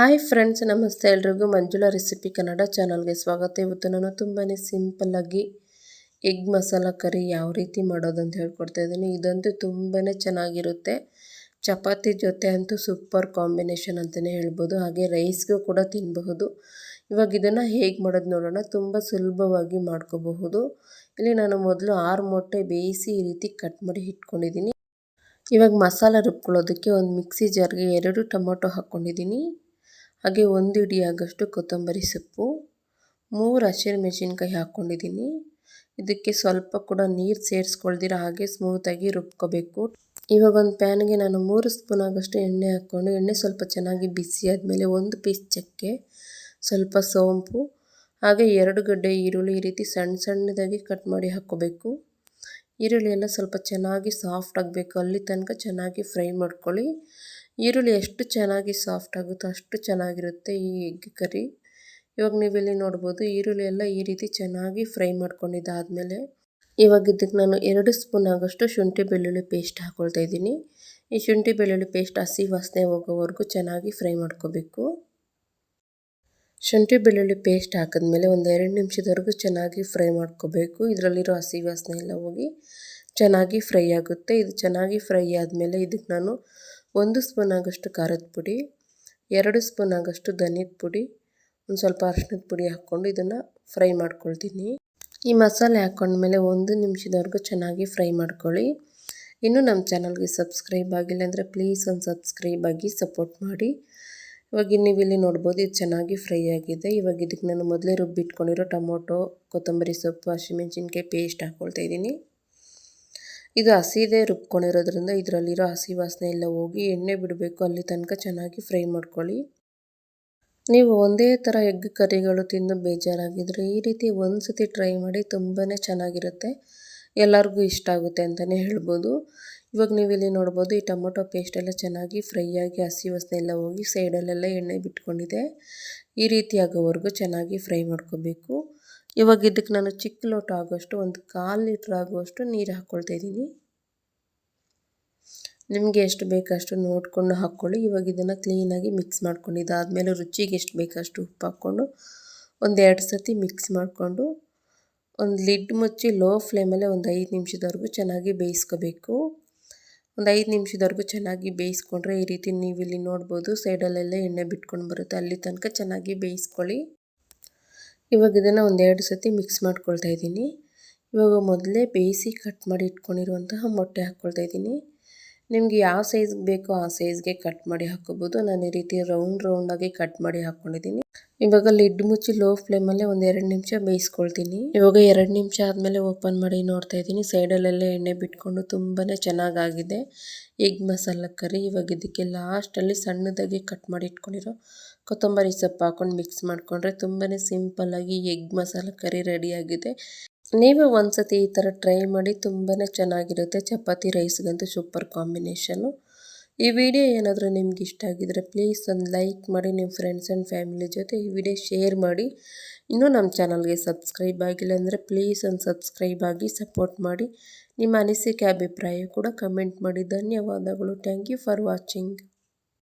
Hi friends, ನಮಸ್ತೆ. ಎಲ್ರಿಗೂ Manjula recipe Kannada ಚಾನಲ್ಗೆ ಸ್ವಾಗತ. ಇವತ್ತು ನಾನು ತುಂಬಾ ಸಿಂಪಲ್ಲಾಗಿ ಎಗ್ ಮಸಾಲ ಕರಿ ಯಾವ ರೀತಿ ಮಾಡೋದು ಅಂತ ಹೇಳ್ಕೊಡ್ತಾ ಇದ್ದೀನಿ. ಇದಂತೂ ತುಂಬಾ ಚೆನ್ನಾಗಿರುತ್ತೆ. ಚಪಾತಿ ಜೊತೆ ಅಂತೂ ಸೂಪರ್ ಕಾಂಬಿನೇಷನ್ ಅಂತಲೇ ಹೇಳ್ಬೋದು. ಹಾಗೆ ರೈಸ್ಗೂ ಕೂಡ ತಿನ್ನಬಹುದು ಇವಾಗ ಇದನ್ನು ಹೇಗೆ ಮಾಡೋದು ನೋಡೋಣ. ತುಂಬ ಸುಲಭವಾಗಿ ಮಾಡ್ಕೋಬಹುದು. ಇಲ್ಲಿ ನಾನು ಮೊದಲು ಆರು ಮೊಟ್ಟೆ ಬೇಯಿಸಿ ಈ ರೀತಿ ಕಟ್ ಮಾಡಿ ಇಟ್ಕೊಂಡಿದ್ದೀನಿ. ಇವಾಗ ಮಸಾಲ ರುಬ್ಕೊಳ್ಳೋದಕ್ಕೆ ಒಂದು ಮಿಕ್ಸಿ ಜಾರ್ಗೆ ಎರಡು ಟೊಮೊಟೊ ಹಾಕ್ಕೊಂಡಿದ್ದೀನಿ. ಹಾಗೆ ಒಂದು ಹಿಡಿಯಾಗಷ್ಟು ಕೊತ್ತಂಬರಿ ಸೊಪ್ಪು, ಮೂರು ಹಸಿರು ಮೆಣಸಿನ್ಕಾಯಿ ಹಾಕ್ಕೊಂಡಿದ್ದೀನಿ. ಇದಕ್ಕೆ ಸ್ವಲ್ಪ ಕೂಡ ನೀರು ಸೇರಿಸ್ಕೊಳ್ದಿರ ಹಾಗೆ ಸ್ಮೂತಾಗಿ ರುಬ್ಕೋಬೇಕು. ಇವಾಗ ಒಂದು ಪ್ಯಾನ್ಗೆ ನಾನು ಮೂರು ಸ್ಪೂನ್ ಆಗೋಷ್ಟು ಎಣ್ಣೆ ಹಾಕ್ಕೊಂಡು, ಎಣ್ಣೆ ಸ್ವಲ್ಪ ಚೆನ್ನಾಗಿ ಬಿಸಿ ಆದಮೇಲೆ ಒಂದು ಪೀಸ್ ಚಕ್ಕೆ ಸ್ವಲ್ಪ ಸೋಂಪು, ಹಾಗೆ ಎರಡು ಗಡ್ಡೆ ಈರುಳ್ಳಿ ಈ ರೀತಿ ಸಣ್ಣ ಸಣ್ಣದಾಗಿ ಕಟ್ ಮಾಡಿ ಹಾಕ್ಕೋಬೇಕು. ಈರುಳ್ಳಿ ಎಲ್ಲ ಸ್ವಲ್ಪ ಚೆನ್ನಾಗಿ ಸಾಫ್ಟ್ ಆಗಬೇಕು. ಅಲ್ಲಿ ತನಕ ಚೆನ್ನಾಗಿ ಫ್ರೈ ಮಾಡ್ಕೊಳ್ಳಿ. ಈರುಳ್ಳಿ ಎಷ್ಟು ಚೆನ್ನಾಗಿ ಸಾಫ್ಟ್ ಆಗುತ್ತೋ ಅಷ್ಟು ಚೆನ್ನಾಗಿರುತ್ತೆ ಈ ಎಗ್ ಕರಿ. ಇವಾಗ ನೀವಿಲ್ಲಿ ನೋಡ್ಬೋದು, ಈರುಳ್ಳಿ ಎಲ್ಲ ಈ ರೀತಿ ಚೆನ್ನಾಗಿ ಫ್ರೈ ಮಾಡ್ಕೊಂಡಿದ್ದಾದಮೇಲೆ ಇವಾಗ ಇದಕ್ಕೆ ನಾನು ಎರಡು ಸ್ಪೂನ್ ಆಗೋಷ್ಟು ಶುಂಠಿ ಬೆಳ್ಳುಳ್ಳಿ ಪೇಸ್ಟ್ ಹಾಕ್ಕೊಳ್ತಾ ಇದ್ದೀನಿ. ಈ ಶುಂಠಿ ಬೆಳ್ಳುಳ್ಳಿ ಪೇಸ್ಟ್ ಹಸಿ ವಾಸನೆ ಹೋಗೋವರೆಗೂ ಚೆನ್ನಾಗಿ ಫ್ರೈ ಮಾಡ್ಕೋಬೇಕು. ಶುಂಠಿ ಬೆಳ್ಳುಳ್ಳಿ ಪೇಸ್ಟ್ ಹಾಕಿದ್ಮೇಲೆ ಒಂದು ಎರಡು ನಿಮಿಷದವರೆಗೂ ಚೆನ್ನಾಗಿ ಫ್ರೈ ಮಾಡ್ಕೋಬೇಕು. ಇದರಲ್ಲಿರೋ ಹಸಿ ವಾಸನೆ ಎಲ್ಲ ಹೋಗಿ ಚೆನ್ನಾಗಿ ಫ್ರೈ ಆಗುತ್ತೆ. ಇದು ಚೆನ್ನಾಗಿ ಫ್ರೈ ಆದಮೇಲೆ ಇದಕ್ಕೆ ನಾನು ಒಂದು ಸ್ಪೂನ್ ಆಗೋಷ್ಟು ಖಾರದ ಪುಡಿ, ಎರಡು ಸ್ಪೂನ್ ಆಗೋಷ್ಟು ಧನಿಯದ ಪುಡಿ, ಒಂದು ಸ್ವಲ್ಪ ಅರ್ಶಿನದ ಪುಡಿ ಹಾಕ್ಕೊಂಡು ಇದನ್ನು ಫ್ರೈ ಮಾಡ್ಕೊಳ್ತೀನಿ. ಈ ಮಸಾಲೆ ಹಾಕ್ಕೊಂಡ್ಮೇಲೆ ಒಂದು ನಿಮಿಷದವರೆಗೂ ಚೆನ್ನಾಗಿ ಫ್ರೈ ಮಾಡ್ಕೊಳ್ಳಿ. ಇನ್ನೂ ನಮ್ಮ ಚಾನಲ್ಗೆ ಸಬ್ಸ್ಕ್ರೈಬ್ ಆಗಿಲ್ಲ ಅಂದರೆ ಪ್ಲೀಸ್ ಒಂದು ಸಬ್ಸ್ಕ್ರೈಬ್ ಆಗಿ ಸಪೋರ್ಟ್ ಮಾಡಿ. ಇವಾಗ ನೀವು ಇಲ್ಲಿ ನೋಡ್ಬೋದು ಇದು ಚೆನ್ನಾಗಿ ಫ್ರೈ ಆಗಿದೆ. ಇವಾಗ ಇದಕ್ಕೆ ನಾನು ಮೊದಲೇ ರುಬ್ಬಿಟ್ಕೊಂಡಿರೋ ಟೊಮೊಟೊ, ಕೊತ್ತಂಬರಿ ಸೊಪ್ಪು, ಹಸಿಮೆಣ್ಸಿನ್ಕಾಯಿ ಪೇಸ್ಟ್ ಹಾಕ್ಕೊಳ್ತಾ ಇದ್ದೀನಿ. ಇದು ಹಸಿದೇ ರುಬ್ಕೊಂಡಿರೋದ್ರಿಂದ ಇದರಲ್ಲಿರೋ ಹಸಿ ವಾಸನೆ ಎಲ್ಲ ಹೋಗಿ ಎಣ್ಣೆ ಬಿಡಬೇಕು. ಅಲ್ಲಿ ತನಕ ಚೆನ್ನಾಗಿ ಫ್ರೈ ಮಾಡ್ಕೊಳ್ಳಿ. ನೀವು ಒಂದೇ ಥರ ಎಗ್ ಕರಿಗಳು ತಿಂದು ಬೇಜಾರಾಗಿದ್ದರೆ ಈ ರೀತಿ ಒಂದು ಸತಿ ಟ್ರೈ ಮಾಡಿ ತುಂಬಾ ಚೆನ್ನಾಗಿರುತ್ತೆ. ಎಲ್ಲರಿಗೂ ಇಷ್ಟ ಆಗುತ್ತೆ ಅಂತಲೇ ಹೇಳ್ಬೋದು. ಇವಾಗ ನೀವು ಇಲ್ಲಿ ನೋಡ್ಬೋದು ಈ ಟೊಮೊಟೊ ಪೇಸ್ಟೆಲ್ಲ ಚೆನ್ನಾಗಿ ಫ್ರೈ ಆಗಿ, ಹಸಿ ವಾಸನೆ ಎಲ್ಲ ಹೋಗಿ ಸೈಡಲ್ಲೆಲ್ಲ ಎಣ್ಣೆ ಬಿಟ್ಕೊಂಡಿದೆ. ಈ ರೀತಿ ಆಗೋವರೆಗೂ ಚೆನ್ನಾಗಿ ಫ್ರೈ ಮಾಡ್ಕೋಬೇಕು. ಇವಾಗ ಇದಕ್ಕೆ ನಾನು ಚಿಕ್ಕ ಲೋಟ ಆಗೋಷ್ಟು, ಒಂದು ಕಾಲು ಲೀಟ್ರ್ ಆಗುವಷ್ಟು ನೀರು ಹಾಕ್ಕೊಳ್ತಾ ಇದ್ದೀನಿ. ನಿಮಗೆ ಎಷ್ಟು ಬೇಕಷ್ಟು ನೋಡಿಕೊಂಡು ಹಾಕ್ಕೊಳ್ಳಿ. ಇವಾಗ ಇದನ್ನು ಕ್ಲೀನಾಗಿ ಮಿಕ್ಸ್ ಮಾಡ್ಕೊಂಡು, ಇದಾದಮೇಲೆ ರುಚಿಗೆ ಎಷ್ಟು ಬೇಕಷ್ಟು ಉಪ್ಪು ಹಾಕ್ಕೊಂಡು, ಒಂದು ಎರಡು ಸತಿ ಮಿಕ್ಸ್ ಮಾಡಿಕೊಂಡು, ಒಂದು ಲಿಡ್ ಮುಚ್ಚಿ ಲೋ ಫ್ಲೇಮಲ್ಲೇ ಒಂದು ಐದು ನಿಮಿಷದವರೆಗೂ ಚೆನ್ನಾಗಿ ಬೇಯಿಸ್ಕೋಬೇಕು. ಒಂದು ಐದು ನಿಮಿಷದವರೆಗೂ ಚೆನ್ನಾಗಿ ಬೇಯಿಸ್ಕೊಂಡ್ರೆ ಈ ರೀತಿ ನೀವು ಇಲ್ಲಿ ನೋಡ್ಬೋದು ಸೈಡಲ್ಲೆಲ್ಲ ಎಣ್ಣೆ ಬಿಟ್ಕೊಂಡು ಬರುತ್ತೆ. ಅಲ್ಲಿ ತನಕ ಚೆನ್ನಾಗಿ ಬೇಯಿಸ್ಕೊಳ್ಳಿ. ಇವಾಗ ಇದನ್ನು ಒಂದೆರಡು ಸತಿ ಮಿಕ್ಸ್ ಮಾಡ್ಕೊಳ್ತಾ ಇದ್ದೀನಿ. ಇವಾಗ ಮೊದಲೇ ಬೇಯಿಸಿ ಕಟ್ ಮಾಡಿ ಇಟ್ಕೊಂಡಿರುವಂತಹ ಮೊಟ್ಟೆ ಹಾಕ್ಕೊಳ್ತಾ ಇದ್ದೀನಿ. ನಿಮಗೆ ಯಾವ ಸೈಜ್ಗೆ ಬೇಕೋ ಆ ಸೈಜ್ಗೆ ಕಟ್ ಮಾಡಿ ಹಾಕೋಬೋದು. ನಾನು ಈ ರೀತಿ ರೌಂಡ್ ರೌಂಡಾಗಿ ಕಟ್ ಮಾಡಿ ಹಾಕ್ಕೊಂಡಿದ್ದೀನಿ ಇವಾಗ ಲಿಡ್ ಮುಚ್ಚಿ ಲೋ ಫ್ಲೇಮಲ್ಲೇ ಒಂದು ಎರಡು ನಿಮಿಷ ಬೇಯಿಸ್ಕೊಳ್ತೀನಿ. ಇವಾಗ ಎರಡು ನಿಮಿಷ ಆದಮೇಲೆ ಓಪನ್ ಮಾಡಿ ನೋಡ್ತಾ ಇದ್ದೀನಿ. ಸೈಡಲ್ಲೆಲ್ಲ ಎಣ್ಣೆ ಬಿಟ್ಕೊಂಡು ತುಂಬಾ ಚೆನ್ನಾಗಾಗಿದೆ. ಎಗ್ ಮಸಾಲ ಕರಿ ಇವಾಗ ಇದಕ್ಕೆ ಲಾಸ್ಟಲ್ಲಿ ಸಣ್ಣದಾಗಿ ಕಟ್ ಮಾಡಿ ಇಟ್ಕೊಂಡಿರೋ ಕೊತ್ತಂಬರಿ ಸೊಪ್ಪು ಹಾಕೊಂಡು ಮಿಕ್ಸ್ ಮಾಡಿಕೊಂಡ್ರೆ ತುಂಬಾ ಸಿಂಪಲ್ಲಾಗಿ ಎಗ್ ಮಸಾಲ ಕರಿ ರೆಡಿಯಾಗಿದೆ ನೀವು ಒಂದ್ಸತಿ ಈ ಥರ ಟ್ರೈ ಮಾಡಿ ತುಂಬಾ ಚೆನ್ನಾಗಿರುತ್ತೆ. ಚಪಾತಿ ರೈಸ್ಗಂತೂ ಸೂಪರ್ ಕಾಂಬಿನೇಷನು ಈ ವಿಡಿಯೋ ಏನಾದರೂ ನಿಮ್ಗೆ ಇಷ್ಟ ಆಗಿದ್ರೆ ಪ್ಲೀಸ್ ಒಂದು ಲೈಕ್ ಮಾಡಿ ನಿಮ್ಮ ಫ್ರೆಂಡ್ಸ್ ಆ್ಯಂಡ್ ಫ್ಯಾಮಿಲಿ ಜೊತೆ ಈ ವಿಡಿಯೋ ಶೇರ್ ಮಾಡಿ. ಇನ್ನೂ ನಮ್ಮ ಚಾನಲ್ಗೆ ಸಬ್ಸ್ಕ್ರೈಬ್ ಆಗಿಲ್ಲ ಅಂದರೆ ಪ್ಲೀಸ್ ಒಂದು ಸಬ್ಸ್ಕ್ರೈಬ್ ಆಗಿ ಸಪೋರ್ಟ್ ಮಾಡಿ. ನಿಮ್ಮ ಅನಿಸಿಕೆ, ಅಭಿಪ್ರಾಯ ಕೂಡ ಕಮೆಂಟ್ ಮಾಡಿ. ಧನ್ಯವಾದಗಳು. Thank you for watching